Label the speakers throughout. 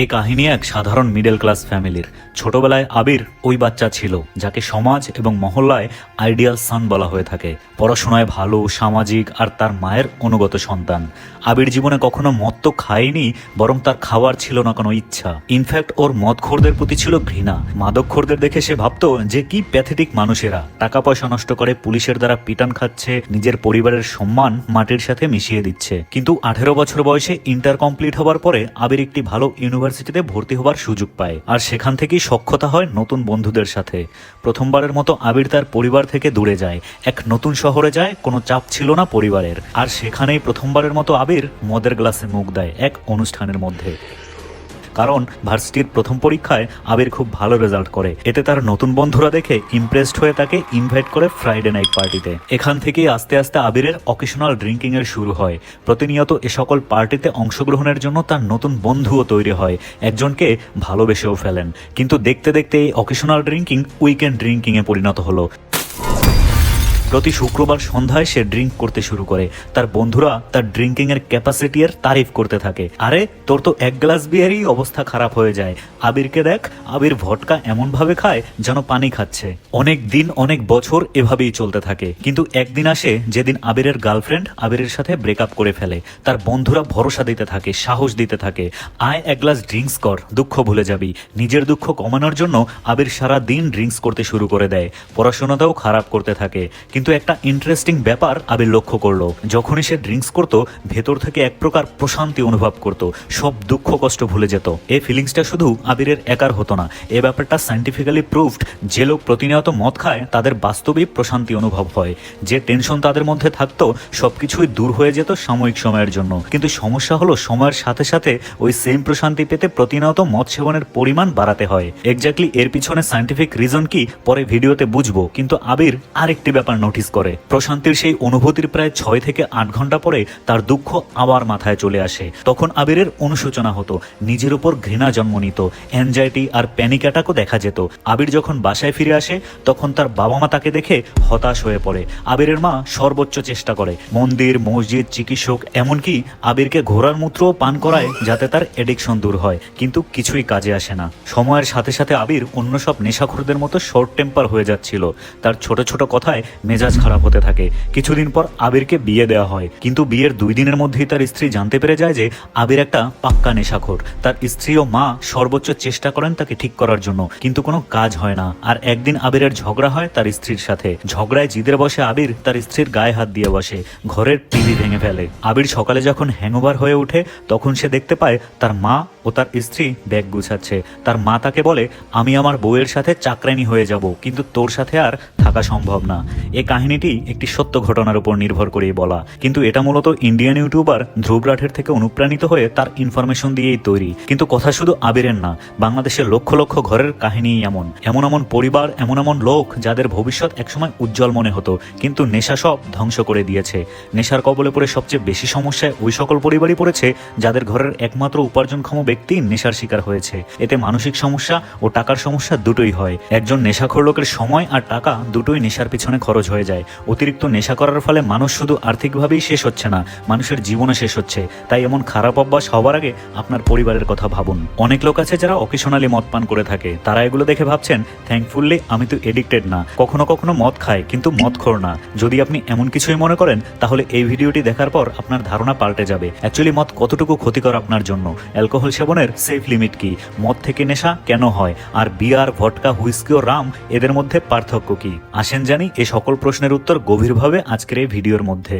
Speaker 1: এই কাহিনী এক সাধারণ মিডল ক্লাস ফ্যামিলির ছোটবেলায় আবির ওই বাচ্চা ছিল, যাকে সমাজ এবং মহল্লায় আইডিয়াল সান বলা হয়ে থাকে। পড়াশোনায় ভালো, সামাজিক আর তার মায়ের অনুগত সন্তান। আবির জীবনে কখনো মদ তো খায়নি, বরং তার খাওয়ার ছিল না কোনো ইচ্ছা। ইনফ্যাক্ট ওর মদখোরদের প্রতি ছিল ঘৃণা। মাদকখোরদের দেখে সে ভাবতো যে কি প্যাথেটিক মানুষেরা। টাকা পয়সা নষ্ট করে পুলিশের দ্বারা পিটান খাচ্ছে, নিজের পরিবারের সম্মান মাটির সাথে মিশিয়ে দিচ্ছে। কিন্তু আঠেরো বছর বয়সে ইন্টার কমপ্লিট হবার পরে আবির একটি ভালো ইউনিভার্সিটিতে ভর্তি হবার সুযোগ পায়। আর সেখান থেকেই সক্ষতা হয় নতুন বন্ধুদের সাথে। প্রথমবারের মতো আবির তার পরিবার থেকে দূরে যায়। এক নতুন শহরে যায়, কোনো চাপ ছিল না পরিবারের। আর সেখানেই প্রথমবারের মতো আবির মদের গ্লাসে মুখ দেয় এক অনুষ্ঠানের মধ্যে। কারণ ভার্সিটির প্রথম পরীক্ষায় আবির খুব ভালো রেজাল্ট করে। এতে তার নতুন বন্ধুরা দেখে ইমপ্রেসড হয়ে তাকে ইনভাইট করে ফ্রাইডে নাইট পার্টিতে এখান থেকেই আস্তে আস্তে আবিরের অকেশনাল ড্রিঙ্কিং এর শুরু হয়। প্রতিনিয়ত এ সকল পার্টিতে অংশগ্রহণের জন্য তার নতুন বন্ধুও তৈরি হয়। একজনকে ভালোবেসেও ফেলেন। কিন্তু দেখতে দেখতে এই অকেশনাল ড্রিঙ্কিং উইকেন্ড এ পরিণত হলো। প্রতি শুক্রবার সন্ধ্যায় সে ড্রিঙ্ক করতে শুরু করে। তার বন্ধুরা তার ড্রিঙ্কিং এর ক্যাপাসিটি এর তারিফ করতে থাকে। আরে, তোর তো এক গ্লাস বিয়ারই অবস্থা খারাপ হয়ে যায়। আবিরকে দেখ, আবির ভটকা এমন ভাবে খায় যেন পানি খাচ্ছে। অনেক দিন, অনেক বছর এভাবেই চলতে থাকে। কিন্তু একদিন আসে, যেদিন আবিরের গার্লফ্রেন্ড আবিরের সাথে ব্রেকআপ করে ফেলে। তার বন্ধুরা ভরসা দিতে থাকে, সাহস দিতে থাকে। আয় এক গ্লাস ড্রিঙ্কস কর, দুঃখ ভুলে যাবি। নিজের দুঃখ কমানোর জন্য আবির সারা দিন ড্রিঙ্কস করতে শুরু করে দেয়। পড়াশোনাটাও খারাপ করতে থাকে। কিন্তু একটা ইন্টারেস্টিং ব্যাপার আবির লক্ষ্য করল। যখনই সে ড্রিঙ্কস করতো, ভেতর থেকে এক প্রকার প্রশান্তি অনুভব করত, সব দুঃখ কষ্ট ভুলে যেত। এই ফিলিংসটা শুধু আবিরের একার হতো না, এ ব্যাপারটা সাইন্টিফিক্যালি প্রুফড যে লোক প্রতিনিয়ত মদ খায়, তাদের বাস্তবিক প্রশান্তি অনুভব হয়। যে টেনশন তাদের মধ্যে থাকতো, সবকিছুই দূর হয়ে যেত সাময়িক সময়ের জন্য। কিন্তু সমস্যা হলো, সময়ের সাথে সাথে ওই সেম প্রশান্তি পেতে প্রতিনিয়ত মদ সেবনের পরিমাণ বাড়াতে হয়। এক্স্যাক্টলি এর পিছনে সাইন্টিফিক রিজন কি, পরে ভিডিওতে বুঝব, কিন্তু আবির আরেকটি ব্যাপার নোটিস করে। প্রশান্তির সেই অনুভূতির প্রায় ছয় থেকে আট ঘণ্টা পরে তার দুঃখ আবার মাথায় চলে আসে। তখন আবিরের অনুশোচনা হতো, নিজের উপর ঘৃণা জন্ম নিত অ্যাংজাইটি আর প্যানিক অ্যাটাকও দেখা যেত। আবির যখন বাসায় ফিরে আসে, তখন তার বাবা মা তাকে দেখে হতাশ হয়ে পড়ে। আবিরের মা সর্বোচ্চ চেষ্টা করে, মন্দির, মসজিদ, চিকিৎসক, এমনকি আবিরকে ঘোড়ার মূত্র পান করায় যাতে তার এডিকশন দূর হয়, কিন্তু কিছুই কাজে আসে না। সময়ের সাথে সাথে আবির অন্য সব নেশাখোরদের মতো শর্ট টেম্পার হয়ে যাচ্ছিল। তার ছোট ছোট কথায় খারাপ হতে থাকে। কিছুদিন পর আবিরকে বিয়ে দেওয়া হয়। কিন্তু বিয়ের দুই দিনের মধ্যেই তার স্ত্রী জানতে পেরে যায় যে আবির একটা পাক্কা নেশাখোর। তার স্ত্রী ও মা সর্বোচ্চ চেষ্টা করেন তাকে ঠিক করার জন্য, কিন্তু কোনো কাজ হয় না। আর একদিন আবিরের ঝগড়া হয় তার স্ত্রীর সাথে। ঝগড়ায় জিদের বসে আবির তার স্ত্রীর গায়ে হাত দিয়ে বসে, ঘরের টিভি ভেঙে ফেলে। আবির সকালে যখন হ্যাংওভার হয়ে ওঠে, তখন সে দেখতে পায় তার মা ও তার স্ত্রী ব্যাগ গুছাচ্ছে। তার মা তাকে বলে, আমি আমার বউয়ের সাথে চাকরানি হয়ে যাব, কিন্তু তোর সাথে আর থাকা সম্ভব না। এই কাহিনীটি একটি সত্য ঘটনার উপর নির্ভর করেই বলা। কিন্তু এটা মূলত ইন্ডিয়ান ইউটিউবার ধ্রুব রাঠের থেকে অনুপ্রাণিত হয়ে তার ইনফরমেশন দিয়েই তৈরি। কিন্তু কথা শুধু আবিরের না, বাংলাদেশের লক্ষ লক্ষ ঘরের কাহিনী এমন। এমন এমন পরিবার, এমন এমন লোক যাদের ভবিষ্যৎ একসময় উজ্জ্বল মনে হতো, কিন্তু নেশা সব ধ্বংস করে দিয়েছে। নেশার কবলে পড়ে সবচেয়ে বেশি সমস্যায় ওই সকল পরিবারই পড়েছে, যাদের ঘরের একমাত্র উপার্জনক্ষম ব্যক্তি নেশার শিকার হয়েছে। এতে মানসিক সমস্যা ও টাকার সমস্যা দুটোই হয়। একজন নেশাখোর লোকের সময় আর টাকা দুটোই নেশার পিছনে খরচ হয়ে যায়। অতিরিক্ত নেশা করার ফলে মানুষ শুধু আর্থিকভাবেই শেষ হচ্ছে না, মানুষের জীবনও শেষ হচ্ছে। তাই এমন খারাপ অভ্যাস হওয়ার আগে আপনার পরিবারের কথা ভাবুন। অনেক লোক আছে যারা অকেশনালি মদ পান করে থাকে। তারা এগুলো দেখে ভাবছেন থ্যাঙ্কফুল্লি আমি তো এডিক্টেড না। কখনো কখনো মদ খায় কিন্তু মদ খোর না। যদি আপনি এমন কিছুই মনে করেন, তাহলে এই ভিডিওটি দেখার পর আপনার ধারণা পাল্টে যাবে। অ্যাকচুয়ালি মদ কতটুকু ক্ষতিকর আপনার জন্য? অ্যালকোহল সেবনের সেফ লিমিট কি? মদ থেকে নেশা কেন হয়? আর বিয়ার, ভটকা, হুইস্কি ও রাম, এদের মধ্যে পার্থক্য কি? আসেন জানি এ সকল প্রশ্নের উত্তর গভীরভাবে আজকের এই ভিডিওর মধ্যে।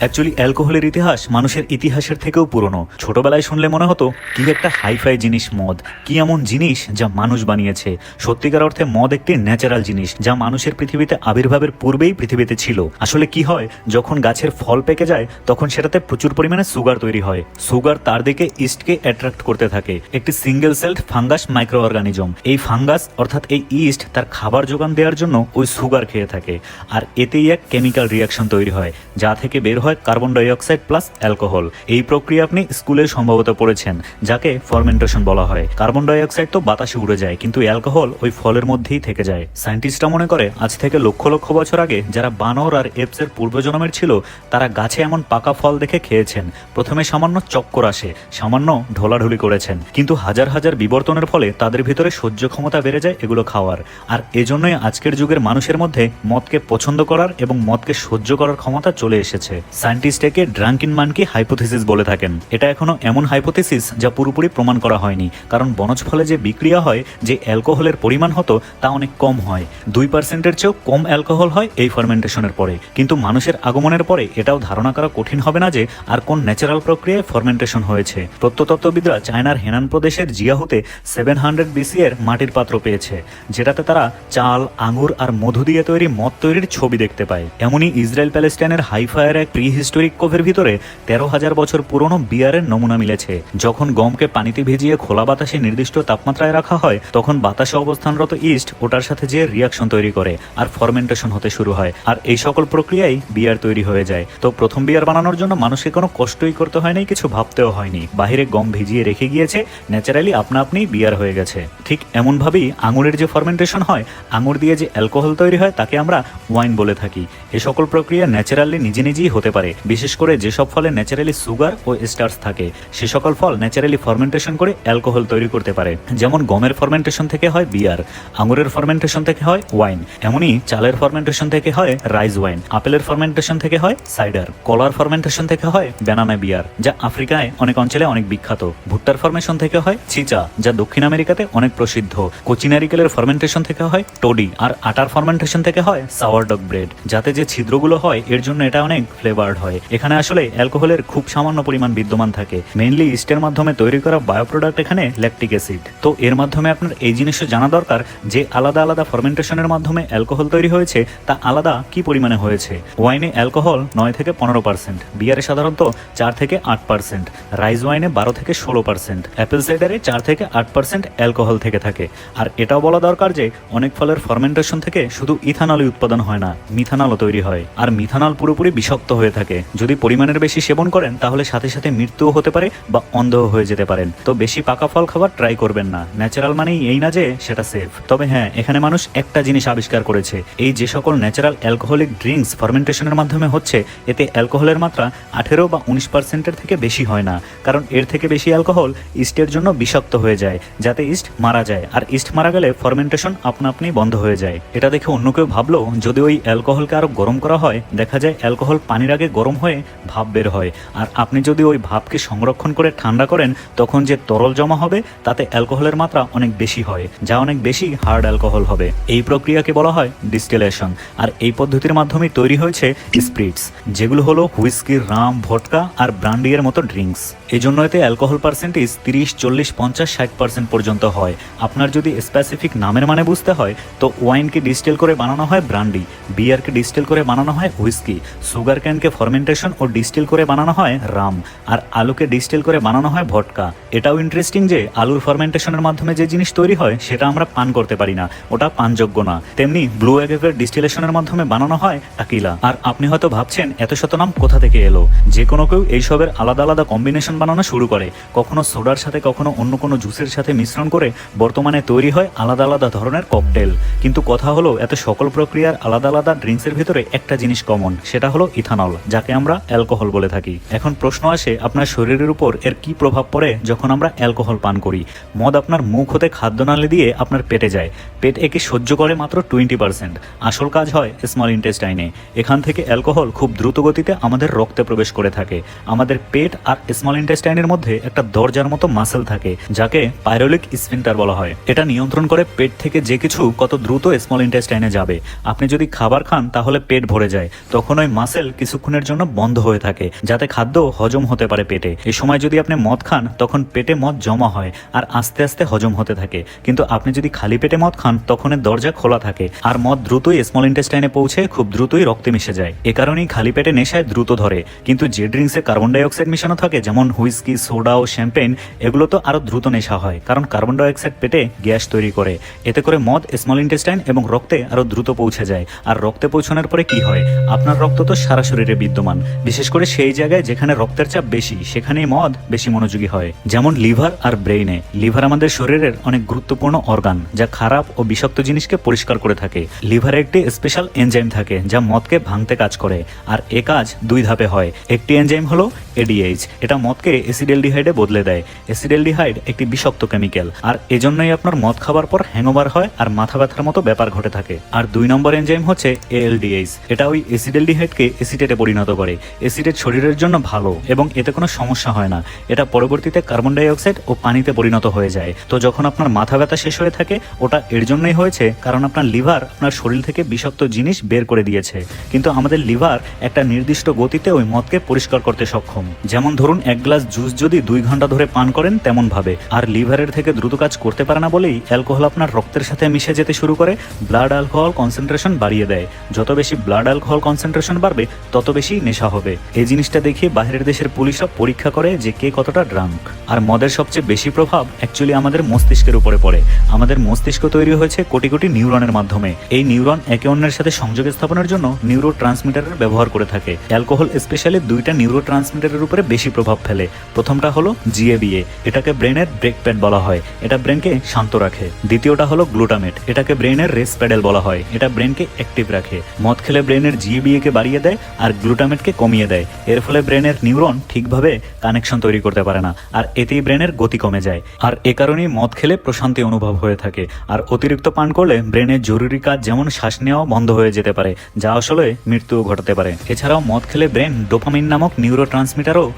Speaker 1: অ্যাকচুয়ালি অ্যালকোহলের ইতিহাস মানুষের ইতিহাসের থেকেও পুরনো। ছোটবেলায় শুনলে মনে হতো, কি একটা হাইফাই জিনিস মদ, কি এমন জিনিস যা মানুষ বানিয়েছে। সত্যিকার অর্থে মদ একটি ন্যাচারাল জিনিস, যা মানুষের পৃথিবীতে আবির্ভাবের পূর্বেই পৃথিবীতে ছিল। আসলে কি হয়, যখন গাছের ফল পেকে যায়, তখন সেটাতে প্রচুর পরিমাণে সুগার তৈরি হয়। সুগার তার দিকে ইস্টকে অ্যাট্রাক্ট করতে থাকে। একটি single celled fungus micro organism এই ফাঙ্গাস অর্থাৎ এই ইস্ট তার খাবার যোগান দেওয়ার জন্য ওই সুগার খেয়ে থাকে। আর এতেই এক কেমিক্যাল রিয়াকশন তৈরি হয়, যা থেকে বের হয় হয় কার্বন ডাইঅক্সাইড প্লাস অ্যালকোহল এই প্রক্রিয়া আপনি স্কুলে সম্ভবত পড়েছেন, যাকে ফরমেন্টেশন বলা হয়। কার্বন ডাইঅক্সাইড তো বাতাসে উড়ে যায়, কিন্তু অ্যালকোহল ওই ফলের মধ্যেই থেকে যায়। সায়েন্টিস্টরা মনে করে, আজ থেকে লক্ষ লক্ষ বছর আগে যারা বানর আর এপসের পূর্বজন্মের ছিল, তারা গাছে এমন পাকা ফল দেখে খেয়েছেন। প্রথমে সামান্য চক্কর আসে, সামান্য ঢোলাঢুলি করেছেন। কিন্তু হাজার হাজার বিবর্তনের ফলে তাদের ভিতরে সহ্য ক্ষমতা বেড়ে যায় এগুলো খাওয়ার। আর এজন্যই আজকের যুগের মানুষের মধ্যে মদকে পছন্দ করার এবং মদকে সহ্য করার ক্ষমতা চলে এসেছে। সায়েন্টিস্ট একে ড্রাঙ্কিন মানকি হাইপোথিসিস বলে থাকেন। এটা এখনও এমন হাইপোথিসিস যা পুরোপুরি প্রমাণ করা হয়নি, কারণ বনজ ফলে যে বিক্রিয়া হয়, যে অ্যালকোহলের পরিমাণ হতো, তা অনেক কম হয়। দুই পার্সেন্টের চেয়েও কম অ্যালকোহল হয় এই ফার্মেন্টেশনের পরে। কিন্তু মানুষের আগমনের পরে এটাও ধারণা করা কঠিন হবে না যে আর কোন ন্যাচারাল প্রক্রিয়ায় ফার্মেন্টেশন হয়েছে। প্রত্নতত্ত্ববিদরা চায়নার হেনান প্রদেশের জিয়াহুতে সেভেন হান্ড্রেড বিসি এর মাটির পাত্র পেয়েছে, যেটাতে তারা চাল, আঙুর আর মধু দিয়ে তৈরি মদ তৈরির ছবি দেখতে পায়। এমনই ইসরায়েল প্যালেস্টাইনের হাইফায়ার এক প্রি হিস্টোরিক কোভের ভিতরে তেরো হাজার বছর পুরনো বিয়ারের নমুনা মিলেছে। যখন গমকে পানিতে ভিজিয়ে খোলা বাতাসে নির্দিষ্ট তাপমাত্রায় রাখা হয়, তখন বাতাসে অবস্থানরত ইস্ট ওটার সাথে যে রিয়াকশন তৈরি করে আর ফরমেন্টেশন হতে শুরু হয়। আর এই সকল প্রক্রিয়ায় বিয়ার তৈরি হয়ে যায়। তো প্রথম বিয়ার বানানোর জন্য মানুষকে কোনো কষ্টই করতে হয়নি, কিছু ভাবতেও হয়নি। বাহিরে গম ভিজিয়ে রেখে গিয়েছে, ন্যাচারালি আপনা আপনি বিয়ার হয়ে গেছে। ঠিক এমনভাবেই আঙুরের যে ফরমেন্টেশন হয়, আঙুর দিয়ে যে অ্যালকোহল তৈরি হয়, তাকে আমরা ওয়াইন বলে থাকি। এ সকল প্রক্রিয়া ন্যাচারালি নিজে নিজেই হতে পারে। বিশেষ করে যেসব ফলে ন্যাচারালি সুগার ও স্টার্চ থাকে, সে সকল ফল ন্যাচারালি ফরমেন্টেশন করে অ্যালকোহল তৈরি করতে পারে। যেমন গমের ফরমেন্টেশন থেকে হয় বিয়ার, আঙুরের ফরমেন্টেশন থেকে হয় ওয়াইন এমনই চালের ফরমেন্টেশন থেকে হয় রাইস ওয়াইন আপেলের ফরমেন্টেশন থেকে হয় সাইডার কলার ফরমেন্টেশন থেকে হয় ব্যানানা বিয়ার যা আফ্রিকায় অনেক অঞ্চলে অনেক বিখ্যাত। ভুট্টার ফরমেশন থেকে হয় চিচা যা দক্ষিণ আমেরিকাতে অনেক প্রসিদ্ধ। কোচিনারিকেলের ফরমেন্টেশন থেকে হয় টোডি, আর আটার ফরমেন্টেশন থেকে হয় সাওয়ার সাওয়ারডগ ব্রেড যাতে যে ছিদ্রগুলো হয়, এর জন্য এটা অনেক ফ্লেভার্ড হয়। এখানে আসলে অ্যালকোহলের খুব সামান্য পরিমাণ বিদ্যমান থাকে। মেইনলি ইস্টের মাধ্যমে তৈরি করা বায়ো প্রোডাক্ট এখানে ল্যাকটিক অ্যাসিড তো এর মাধ্যমে আপনার এই জিনিসটা জানা দরকার যে আলাদা আলাদা ফরমেন্টেশনের মাধ্যমে অ্যালকোহল তৈরি হয়েছে, তা আলাদা কি পরিমাণে হয়েছে? ওয়াইনে অ্যালকোহল নয় থেকে পনেরো পার্সেন্ট বিয়ারে সাধারণত চার থেকে আট পার্সেন্ট রাইস ওয়াইনে বারো থেকে ষোলো পার্সেন্ট অ্যাপেল সাইডারে চার থেকে আট পার্সেন্ট অ্যালকোহল থেকে থাকে। আর এটাও বলা দরকার যে অনেক ফলের ফরমেন্টেশন থেকে শুধু ইথানলই উৎপাদন হয় না মিথানলও তৈরি হয়। আর মিথানল পুরোপুরি বিষাক্ত হয়ে থাকে। যদি পরিমাণের বেশি সেবন করেন, তাহলে সাথে সাথে মৃত্যুও হতে পারে বা অন্ধ হয়ে যেতে পারেন। তো বেশি পাকা ফল খাবার ট্রাই করবেন না। ন্যাচারাল মানেই এই না যে সেটা সেফ তবে হ্যাঁ এখানে মানুষ একটা জিনিস আবিষ্কার করেছে। এই যে সকল ন্যাচারাল অ্যালকোহলিক ড্রিঙ্কস ফার্মেন্টেশনের মাধ্যমে হচ্ছে, এতে অ্যালকোহলের মাত্রা আঠেরো বা উনিশ পার্সেন্টের থেকে বেশি হয় না। কারণ এর থেকে বেশি অ্যালকোহল ইস্টের জন্য বিষাক্ত হয়ে যায়, যাতে ইস্ট মারা যায়। আর ইস্ট মারা গেলে ফার্মেন্টেশন আপনা আপনি বন্ধ হয়ে যায়। এটা দেখে অন্য কেউ ভাবলো যদি ওই অ্যালকোহলকে আরও গরম করা হয়, দেখা যায় অ্যালকোহল পানির আগে গরম হয়ে ভাপ বের হয়। আর আপনি যদি ওই ভাপকে সংরক্ষণ করে ঠান্ডা করেন, তখন যে তরল জমা হবে, তাতে অ্যালকোহলের মাত্রা অনেক বেশি হয়, যা অনেক বেশি হার্ড অ্যালকোহল হবে। এই প্রক্রিয়াকে বলা হয় ডিস্টিলেশন। আর এই পদ্ধতির মাধ্যমে তৈরি হয়েছে স্প্রিটস, যেগুলো হলো হুইস্কি, রাম, ভটকা আর ব্রান্ডিয়ের মতো ড্রিঙ্কস। এই জন্য এতে অ্যালকোহল পার্সেন্টেজ তিরিশ, চল্লিশ, পঞ্চাশ, ষাট পার্সেন্ট পর্যন্ত হয়। আপনার যদি স্পেসিফিক নামের মানে বুঝতে হয়, তো ওয়াইনকে ডিস্টেল করে বানানো হয় ব্রান্ডি বিয়ারকে ডিস্টেল করে বানানো হয় হুইস্কি সুগার ক্যানকে ফরমেন্টেশন ও ডিস্টিল করে বানানো হয় রাম আর আলুকে ডিস্টিল করে বানানো হয় ভটকা এটাও ইন্টারেস্টিং যে, আলুর ফরমেন্টেশনের মাধ্যমে যে জিনিস তৈরি হয়, সেটা আমরা পান করতে পারি না। ওটা পানযোগ্য না। তেমনি ব্লু অ্যাগেভের ডিস্টিলেশনের মাধ্যমে বানানো হয় টাকিলা আর আপনি হয়তো ভাবছেন, এত শত নাম কোথা থেকে এলো? যে কোনো কেউ এইসবের আলাদা আলাদা কম্বিনেশন বানানো শুরু করে। কখনো সোডার সাথে, কখনো অন্য কোনো জুসের সাথে মিশ্রণ করে বর্তমানে তৈরি হয় আলাদা আলাদা ধরনের ককটেল। কিন্তু কথা হলো, এত সকল প্রক্রিয়ার আলাদা আলাদা ড্রিঙ্কসের ভিতরে একটা জিনিস কমন, সেটা হলো ইথানল, যাকে আমরা অ্যালকোহল বলে থাকি। এখন প্রশ্ন আসে, আপনার শরীরের উপর এর কি প্রভাব পড়ে যখন আমরা অ্যালকোহল পান করি? মদ আপনার মুখ হতে খাদ্যনালী দিয়ে আপনার পেটে যায়। পেট একে সহ্য করে মাত্র টোয়েন্টি পার্সেন্ট। আসল কাজ হয় স্মল ইন্টেস্টাইনে। এখান থেকে অ্যালকোহল খুব দ্রুত গতিতে আমাদের রক্তে প্রবেশ করে থাকে। আমাদের পেট আর স্মল ইন্টেস্টাইনের মধ্যে একটা দরজার মতো মাসেল থাকে, যাকে পাইরোলিক স্ফিন্টার বলা হয়। এটা নিয়ন্ত্রণ করে পেট থেকে যে কিছু কত দ্রুত স্মল ইন্টেস্টাইনে যাবে। আপনি যদি খাবার খান, তাহলে পেট ভরে যায়। তখন ওই মাসেল কিছুক্ষণের জন্য বন্ধ হয়ে থাকে, যাতে খাদ্য হজম হতে পারে পেটে। এই সময় যদি আপনি মদ খান, তখন পেটে মদ জমা হয় আর আস্তে আস্তে হজম হতে থাকে। কিন্তু আপনি যদি খালি পেটে মদ খান, তখন দরজা খোলা থাকে আর মদ দ্রুতই স্মল ইন্টেস্টাইনে পৌঁছে খুব দ্রুতই রক্তে মিশে যায়। এ কারণেই খালি পেটে নেশায় দ্রুত ধরে। কিন্তু যে ড্রিঙ্কসে কার্বন ডাইঅক্সাইড মিশানো থাকে, যেমন হুইস্কি, সোডা ও শ্যাম্পেন এগুলো তো আরও দ্রুত নেশা হয়, কারণ কার্বন ডাইঅক্সাইড পেটে গ্যাস তৈরি করে। এতে করে মদ, স্মল ইন্টেস্টাইন এবং রক্তে আরও দ্রুত পৌঁছে যায়। আর রক্তে পৌঁছানোর পরে কি হয়? আপনার রক্ত তো সারা শরীরে বিদ্যমান। বিশেষ করে সেই জায়গায় যেখানে রক্তের চাপ বেশি, সেখানেই মদ বেশি মনোযোগী হয়। যেমন লিভার আর ব্রেইনে। লিভার আমাদের শরীরের অনেক গুরুত্বপূর্ণ অর্গান, যা খারাপ ও বিষাক্ত জিনিসকে পরিষ্কার করে থাকে। লিভারে একটি স্পেশাল এনজাইম থাকে, যা মদকে ভাঙতে কাজ করে। আর এ কাজ দুই ধাপে হয়। একটি এনজাইম হলো এডিএইচ এটা মদকে এসিডেলডিহাইডে বদলে দেয়। এসিডেলডিহাইড একটি বিষাক্ত কেমিক্যাল, আর এজন্যই আপনার মদ খাবার পর হ্যাংওভার হয় আর মাথা ব্যথার মতো ব্যাপার ঘটে থাকে। আর দুই নম্বর এনজাইম হচ্ছে এএলডিএইচ। এটা ওই এসিডেলডিহাইডকে এসিডেটে পরিণত করে। এসিডেট শরীরের জন্য ভালো এবং এতে কোনো সমস্যা হয় না। এটা পরবর্তীতে কার্বন ডাই অক্সাইড ও পানিতে পরিণত হয়ে যায়। তো যখন আপনার মাথা ব্যথা শেষ হয়ে থাকে, ওটা এর জন্যই হয়েছে কারণ আপনার লিভার আপনার শরীর থেকে বিষাক্ত জিনিস বের করে দিয়েছে। কিন্তু আমাদের লিভার একটা নির্দিষ্ট গতিতে ওই মদকে পরিষ্কার করতে সক্ষম। যেমন ধরুন এক গ্লাস জুস যদি দুই ঘণ্টা ধরে পান করেন তেমন ভাবে। আর লিভারের থেকে দ্রুত কাজ করতে পারে না বলেই অ্যালকোহল আপনার রক্তের সাথে মিশে যেতে শুরু করে, ব্লাড অ্যালকোহল কনসেন্ট্রেশন বাড়িয়ে দেয়। যত বেশি ব্লাড অ্যালকোহল কনসেন্ট্রেশন বাড়বে, তত বেশি নেশা হবে। এই জিনিসটা দেখিয়ে বাইরের দেশের পুলিশরা পরীক্ষা করে যে কে কতটা ড্রাঙ্ক আর মদের সবচেয়ে বেশি প্রভাব অ্যাকচুয়ালি আমাদের মস্তিষ্কের উপরে পড়ে। আমাদের মস্তিষ্ক তৈরি হয়েছে কোটি কোটি নিউরনের মাধ্যমে। এই নিউরন একে অন্যের সাথে সংযোগ স্থাপনের জন্য নিউরো ট্রান্সমিটারের ব্যবহার করে থাকে। অ্যালকোহল স্পেশালি দুইটা নিউরো ট্রান্সমিটারের উপরে বেশি প্রভাব ফেলে। প্রথমটা হলো জিএবিএ এটাকে ব্রেনের ব্রেক প্যাড বলা হয়। এটা ব্রেনকে শান্ত রাখে। দ্বিতীয়টা হলো গ্লুটামেট, এটাকে ব্রেনের রেস প্যাডেল বলা হয়। এটা ব্রেনকে অ্যাক্টিভ রাখে। মদ খেলে ব্রেনের জিএবিএ কে বাড়িয়ে দেয় আর গ্লুটামেটকে কমিয়ে দেয়। এর ফলে ব্রেনের নিউরন ঠিকভাবে কানেকশন তৈরি করতে পারে না আর এতেই ব্রেনের গতি কমে যায়। আর এ কারণেই মদ খেলে প্রশান্তি অনুভব হয়ে থাকে। আর অতিরিক্ত পান করলে ব্রেনের জরুরি কাজ যেমন শ্বাস নেওয়াও বন্ধ হয়ে যেতে পারে, যা আসলে মৃত্যুও ঘটাতে পারে। এছাড়াও মদ খেলে ব্রেন ডোপামিন নামক নিউরো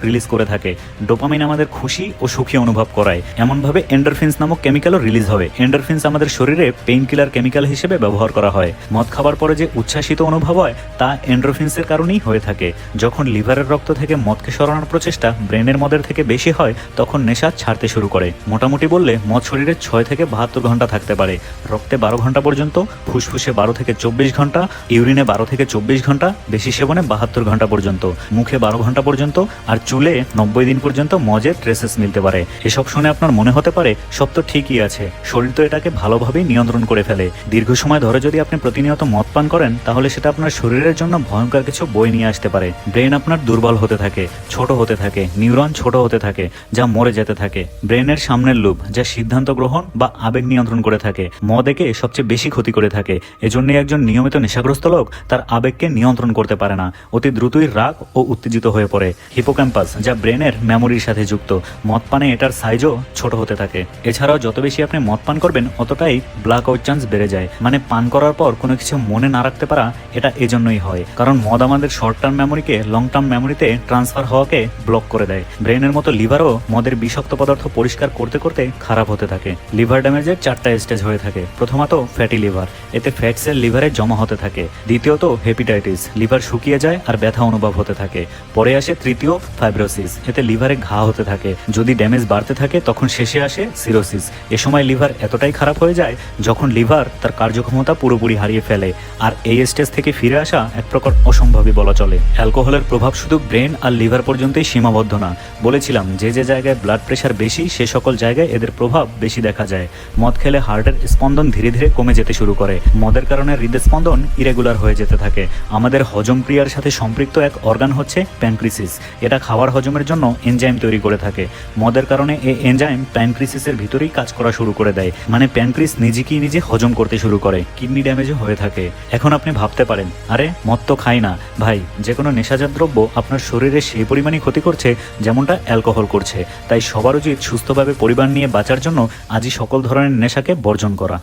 Speaker 1: রিলিজ করে থাকে। ডোপামিন আমাদের খুশি ও সুখী অনুভব করায়। এমনভাবে এন্ডারফিন্স নামক কেমিক্যালও রিলিজ হবে। এন্ডারফিন্স আমাদের শরীরে পেইন কিলার কেমিক্যাল হিসেবে ব্যবহার করা হয়। মদ খাবার পরে যে উচ্ছ্বাসিত অনুভব হয়, তা এন্ড্রোফিন্সের কারণেই হয়ে থাকে। যখন লিভারের রক্ত থেকে মদকে সরানোর প্রচেষ্টা ব্রেনের মদের থেকে বেশি হয়, তখন নেশা ছাড়তে শুরু করে। মোটামুটি বললে, মদ শরীরে ছয় থেকে বাহাত্তর ঘণ্টা থাকতে পারে। রক্তে বারো ঘণ্টা পর্যন্ত, ফুসফুসে বারো থেকে চব্বিশ ঘণ্টা, ইউরিনে বারো থেকে চব্বিশ ঘণ্টা, বেশি সেবনে বাহাত্তর ঘণ্টা পর্যন্ত, মুখে বারো ঘণ্টা পর্যন্ত, আর চুলে নব্বই দিন পর্যন্ত মজের ট্রেসেস মিলতে পারে। এসব শুনে আপনার মনে হতে পারে, সব তো ঠিকই আছে। শরীর তো এটাকে ভালোভাবেই নিয়ন্ত্রণ করে ফেলে। দীর্ঘ সময় ধরে যদি আপনি প্রতিনিয়ত মদ পান করেন, তাহলে সেটা আপনার শরীরের জন্য ভয়ঙ্কর কিছু বই নিয়ে আসতে পারে। ব্রেন আপনার দুর্বল হতে থাকে, ছোট হতে থাকে, নিউরন ছোট হতে থাকে, যা মরে যেতে থাকে। ব্রেনের সামনের লুপ, যা সিদ্ধান্ত গ্রহণ বা আবেগ নিয়ন্ত্রণ করে থাকে। মদ একে সবচেয়ে বেশি ক্ষতি করে থাকে। এজন্যই একজন নিয়মিত নেশাগ্রস্ত লোক তার আবেগকে নিয়ন্ত্রণ করতে পারে না। অতি দ্রুতই রাগ ও উত্তেজিত হয়ে পড়ে। হিপোক্যাম্পাস, যা ব্রেনের মেমোরির সাথে যুক্ত। মদ পানে এটার সাইজও ছোট হতে থাকে। এছাড়াও যত বেশি আপনি মদ পান করবেন, অতটাই ব্ল্যাক আউট চান্স বেড়ে যায়। মানে পান করার পর কোনো কিছু মনে না রাখতে পারা এটা এজন্যই হয়। কারণ মদ আমাদের শর্ট টার্ম মেমোরিকে লং টার্ম মেমোরিতে ট্রান্সফার হওয়াকে ব্লক করে দেয়। ব্রেনের মতো লিভারও মদের বিষাক্ত পদার্থ পরিষ্কার করতে করতে খারাপ হতে থাকে। লিভার ড্যামেজের চারটা স্টেজ হয়ে থাকে। প্রথমত ফ্যাটি লিভার এতে ফ্যাট সেল লিভারে জমা হতে থাকে। দ্বিতীয়ত হেপিটাইটিস লিভার শুকিয়ে যায় আর ব্যথা অনুভব হতে থাকে। পরে আসে তৃতীয় ফাইব্রোসিস এতে লিভারে ঘা হতে থাকে। যদি ড্যামেজ বাড়তে থাকে, তখন শেষে আসে সিরোসিস। এ সময় লিভার এতটাই খারাপ হয়ে যায়, যখন লিভার তার কার্যক্ষমতা পুরোপুরি হারিয়ে ফেলে। আর এই স্টেজ থেকে ফিরে আসা এক প্রকার অসম্ভবই বলা চলে। অ্যালকোহলের প্রভাব শুধু ব্রেন আর লিভার পর্যন্তই সীমাবদ্ধ না। বলেছিলাম, যে যে জায়গায় ব্লাড প্রেশার বেশি, সে সকল জায়গায় এদের প্রভাব বেশি দেখা যায়। মদ খেলে হার্টের স্পন্দন ধীরে ধীরে কমে যেতে শুরু করে। মদের কারণে হৃদস্পন্দন ইরেগুলার হয়ে যেতে থাকে। আমাদের হজম ক্রিয়ার সাথে সম্পৃক্ত এক অর্গান হচ্ছে প্যানক্রিসিস। এটা খাবার হজমের জন্য এনজাইম তৈরি করে থাকে। মদের কারণে এই এনজাইম প্যানক্রিসিসের ভিতরেই কাজ করা শুরু করে দেয়। মানে প্যানক্রিস নিজেকেই নিজে হজম করতে শুরু করে। কিডনি ড্যামেজও হয়ে থাকে। এখন আপনি ভাবতে পারেন, আরে, মদ তো খাই না। ভাই যে কোনো নেশাজাত দ্রব্য আপনার শরীরে সেই পরিমাণই ক্ষতি করছে যেমনটা অ্যালকোহল করছে। তাই সবার উচিত সুস্থভাবে পরিবার নিয়ে বাঁচার জন্য আজই সকল ধরনের নেশাকে বর্জন করা।